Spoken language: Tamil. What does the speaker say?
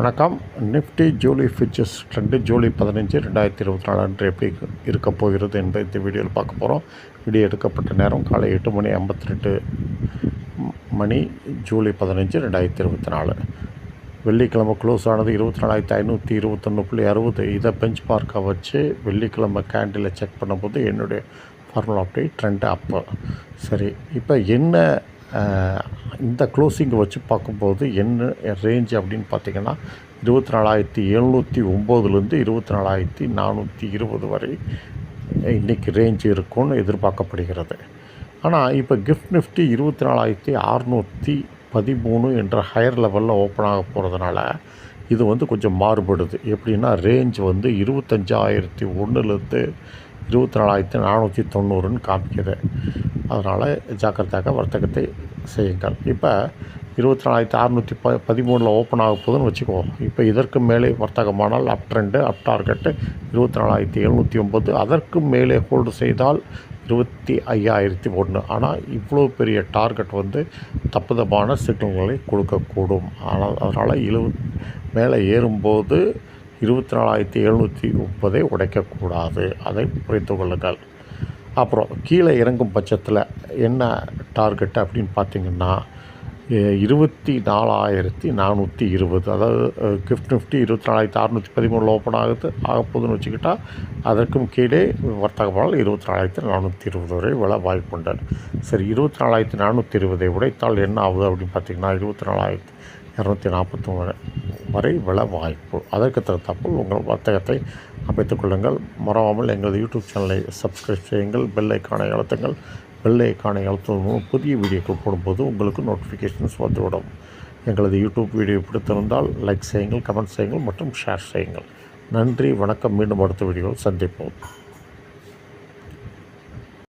வணக்கம். நிஃப்டி ஜூலை ஃபியூச்சர்ஸ் ட்ரெண்டு ஜூலை பதினஞ்சு ரெண்டாயிரத்தி இருபத்தி நாலு அன்று எப்படி இருக்க போகிறது என்பதை இந்த வீடியோவில் பார்க்க போகிறோம் வீடியோ எடுக்கப்பட்ட நேரம் காலை எட்டு மணி ஐம்பத்தி ரெண்டு மணி ஜூலை பதினஞ்சு ரெண்டாயிரத்தி இருபத்தி நாலு வெள்ளிக்கிழமை க்ளோஸ் ஆனது இருபத்தி நாலாயிரத்தி ஐநூற்றி இருபத்தொன்று புள்ளி அறுபது. இதை பெஞ்ச் பார்க்கை வச்சு வெள்ளிக்கிழமை கேண்டிலை செக் பண்ணும்போது என்னுடைய ஃபார்முலா அப்படி ட்ரெண்டு அப்போ சரி இப்போ என்ன இந்த க்ளோசிங்கை வச்சு பார்க்கும்போது என்ன ரேஞ்ச் அப்படின்னு பார்த்தீங்கன்னா இருபத்தி நாலாயிரத்தி எழுநூற்றி ஒம்போதுலேருந்து இருபத்தி நாலாயிரத்தி நானூற்றி இருபது வரை இன்றைக்கி ரேஞ்ச் இருக்கும்னு எதிர்பார்க்கப்படுகிறது. ஆனால் இப்போ கிஃப்ட் நிஃப்டி இருபத்தி நாலாயிரத்தி அறநூற்றி பதிமூணு என்ற ஹையர் லெவலில் ஓப்பன் ஆக போகிறதுனால இது வந்து கொஞ்சம் மாறுபடுது. எப்படின்னா ரேஞ்ச் வந்து இருபத்தஞ்சாயிரத்தி ஒன்றுலேருந்து இருபத்தி நாலாயிரத்தி நானூற்றி தொண்ணூறுன்னு காமிக்குது. அதனால் ஜாக்கிரதையாக வர்த்தகத்தை செய்யுங்கள். இப்போ இருபத்தி நாலாயிரத்தி அறநூற்றி ப பதிமூணில் ஓப்பன் ஆக போகுதுன்னு வச்சுக்குவோம் இப்போ இதற்கு மேலே வர்த்தகமானால் அப் ட்ரெண்டு அப் டார்கெட்டு இருபத்தி நாலாயிரத்தி எழுநூற்றி ஒம்பது அதற்கு மேலே ஹோல்டு செய்தால் இருபத்தி ஐயாயிரத்தி ஒன்று. ஆனால் இவ்வளோ பெரிய டார்கெட் வந்து தப்புதமான சிக்னல்களை கொடுக்கக்கூடும். ஆனால் அதனால் இழு மேலே ஏறும்போது இருபத்தி நாலாயிரத்தி எழுநூற்றி முப்பதை உடைக்கக்கூடாது. அதை புரிந்து கொள்ளுங்கள். அப்புறம் கீழே இறங்கும் பட்சத்தில் என்ன டார்கெட் அப்படின்னு பார்த்தீங்கன்னா இருபத்தி நாலாயிரத்தி நானூற்றி இருபது. அதாவது கிஃப்ட் நிஃப்டி இருபத்தி நாலாயிரத்தி அறநூற்றி பதிமூணில் ஓப்பன் ஆகுது ஆகப்போகுதுன்னு வச்சுக்கிட்டால் அதற்கும் கீழே வர்த்தகமானால் இருபத்தி நாலாயிரத்தி நானூற்றி இருபது வரை விலை வாய்ப்புண்டு சரி இருபத்தி நாலாயிரத்தி நானூற்றி இருபதை உடைத்தால் என்ன ஆகுது அப்படின்னு பார்த்தீங்கன்னா இருபத்தி நாலாயிரத்தி இரநூத்தி நாற்பத்தொன்று வரை விழ வாய்ப்பு அதற்கு தகுந்தாற்போல் உங்கள் வர்த்தகத்தை அமைத்துக் கொள்ளுங்கள். மறவாமல் எங்களது யூடியூப் சேனலை சப்ஸ்கிரைப் செய்யுங்கள். பெல் ஐக்கானை அழுத்துங்கள். பெல் ஐக்கானை அழுத்துவதன் மூலம் புதிய வீடியோக்கள் போடும்போது உங்களுக்கு நோட்டிஃபிகேஷன்ஸ் வந்துவிடும். எங்களது யூடியூப் வீடியோ பிடித்திருந்தால் லைக் செய்யுங்கள் கமெண்ட் செய்யுங்கள் மற்றும் ஷேர் செய்யுங்கள். நன்றி வணக்கம். மீண்டும் அடுத்த வீடியோவில் சந்திப்போம்.